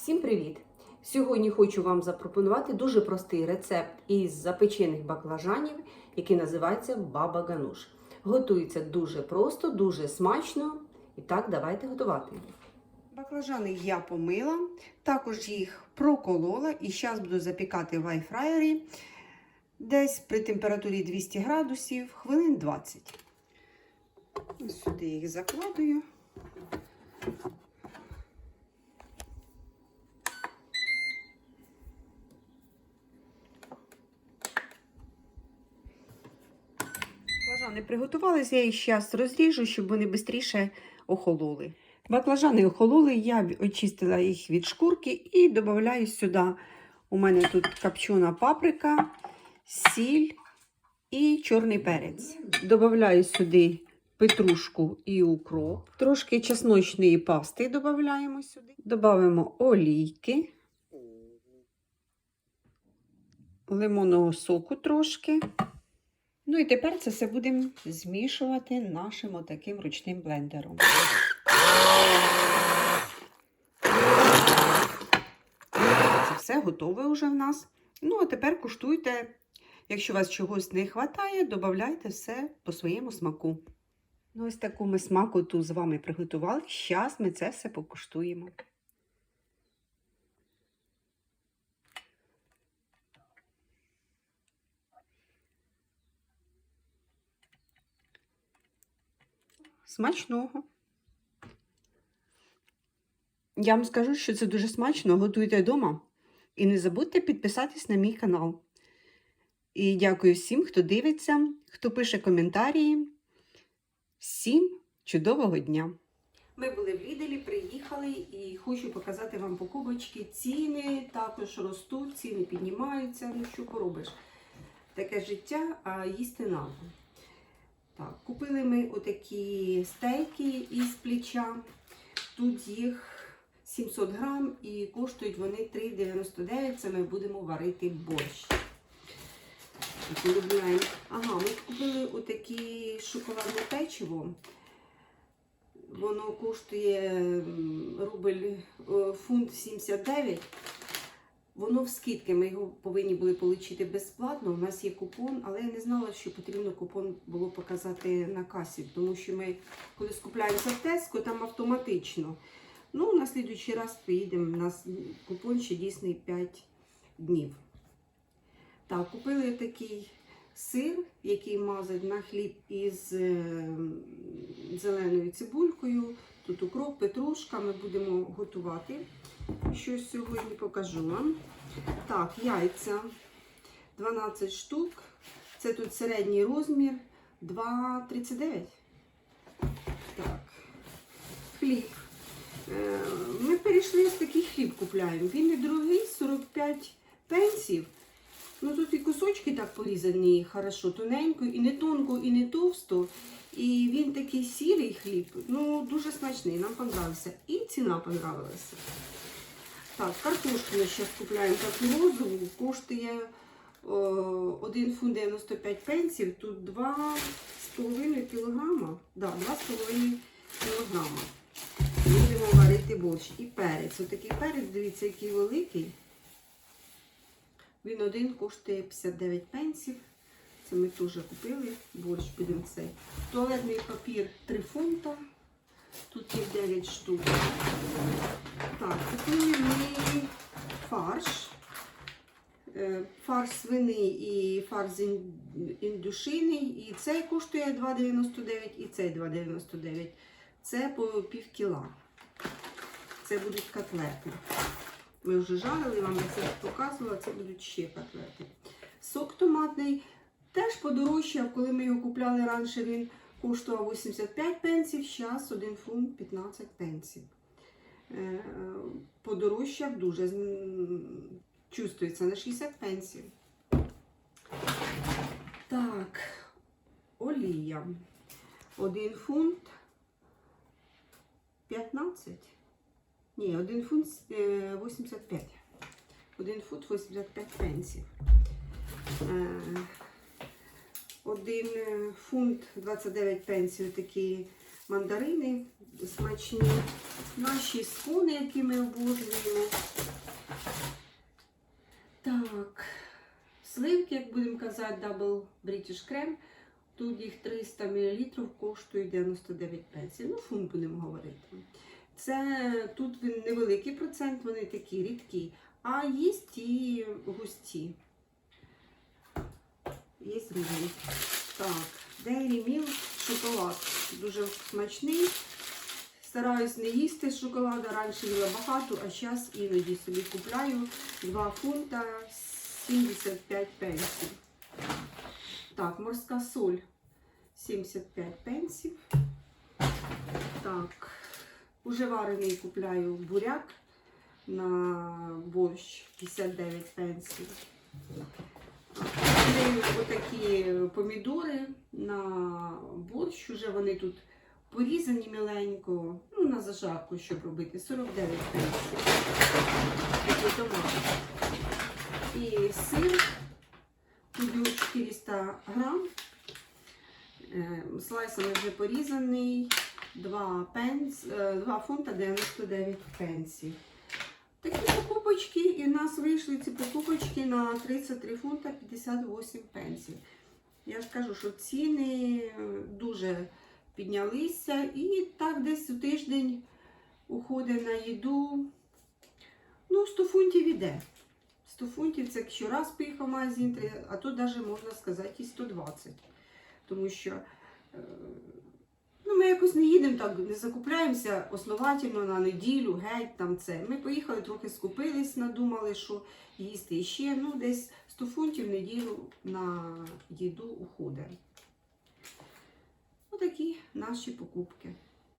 Всім привіт! Сьогодні хочу вам запропонувати дуже простий рецепт із запечених баклажанів, який називається баба гануш. Готується дуже просто, дуже смачно. І так, давайте готувати. Баклажани я помила, також їх проколола і зараз буду запікати в айфраєрі десь при температурі 200 градусів хвилин 20. Сюди їх закладую. Баклажани приготувалися, я їх зараз розріжу, щоб вони швидше охололи. Баклажани охололи, я очистила їх від шкурки і додаю сюди. У мене тут копчена паприка, сіль і чорний перець. Добавляю сюди петрушку і укроп. Трошки чесночної пасти додаємо сюди. Додаємо олійки, лимонного соку трошки. Ну і тепер це все будемо змішувати нашим отаким ручним блендером. Це все готове вже в нас. Ну, а тепер куштуйте. Якщо у вас чогось не вистачає, додавайте все по своєму смаку. Ну, ось таку ми тут з вами приготували. Зараз ми це все покуштуємо. Смачного. Я вам скажу, що це дуже смачно. Готуйте вдома. І не забудьте підписатись на мій канал. І дякую всім, хто дивиться, хто пише коментарі. Всім чудового дня! Ми були в Ліделі, приїхали і хочу показати вам покупочки. Ціни також ростуть, ціни піднімаються. Ну що поробиш? Таке життя, а їсти надо. Так, купили ми отакі стейки із плеча. Тут їх 700 грам і коштують вони 3,99. Це ми будемо варити борщ. Ага, ми купили отакі шоколадне печиво. Воно коштує рубль е, фунт 79. Воно в скидки, ми його повинні були отримати безплатно. У нас є купон, але я не знала, що потрібно купон було показати на касі, тому що ми, коли скупляємося в Теско, там автоматично. Ну, на слідуючий раз приїдемо, у нас купон ще дійсний 5 днів. Так, купили такий сир, який мазать на хліб із е, зеленою цибулькою. Тут укроп, петрушка. Ми будемо готувати. Щось сьогодні покажу вам. Так, яйця 12 штук. Це тут середній розмір 2,39. Так, хліб. Е, Ми перейшли ось такий хліб купляємо. Він не дорогий, 45 пенсів. Ну тут і кусочки так порізані хорошо, тоненько, і не тонко, і не товсто. І він такий сірий хліб, ну дуже смачний, нам понравився. І ціна понравилася. Так, картошку ми зараз купляємо таку розову, коштує о, 1 фунт 95 пенсів, тут 2,5 кілограма. Да, 2,5 кілограма. Будемо варити борщ. І перець. Отакий перець, дивіться, який великий. Він один коштує 59 пенсів. Це ми теж купили. Борщ будемо цей. Туалетний папір 3 фунта. Тут є 9 штук. Так, купили ми фарш. Е, Фарш свиний і фарш індюшини. І цей коштує 2,99 і цей 2,99. Це по пів кіла. Це будуть котлети. Ми вже жарили, вам я це показувала, це будуть ще котлети. Сок томатний теж подорожчав, коли ми його купляли раніше, він коштував 85 пенсів, зараз 1 фунт 15 пенсів. Е, Подорожчав дуже, чувствується на 60 пенсів. Так, олія. 1 фунт 15. Ні, 1 фунт е, 85. 1 фунт 85 пенсів. 1 е, фунт 29 пенсів такі мандарини смачні. Наші скуни, які ми обожнюємо. Так, сливки, як будемо казати, Double British Creme. Тут їх 300 мл коштує 99 пенсій. Ну, фунт будемо говорити. Це Тут невеликий процент, вони такі рідкі, а є ті густі. Є різні. Так, Dairy Milk шоколад. Дуже смачний. Стараюсь не їсти з шоколада. Раніше їла багато, а зараз іноді собі купляю 2 фунта 75 пенсів. Так, морська соль 75 пенсів. Так, уже варений купляю буряк на борщ 59 пенсів. Купляю отакі помідори на борщ. Уже вони тут порізані міленько. Ну, на зажарку, щоб робити. 49 пенсів. І сир. Тут 400 грам. Е, Слайсами вже порізаний. 2, пенс, 2 фунта 99 пенсів. Такі покупочки, і в нас вийшли ці покупочки на 33 фунта 58 пенсів. Я ж кажу, що ціни е, дуже піднялися, і так десь у тиждень уходить на їду. Ну, 100 фунтів іде. 100 фунтів це якщо раз поїхав в магазин, а тут навіть можна сказати і 120. Тому що е, ну, ми якось не їдемо так, не закупляємося основательно на неділю, геть там це. Ми поїхали, трохи скупились, надумали, що їсти І ще. Ну, десь 100 фунтів в неділю на їду уходить. Отакі наші покупки.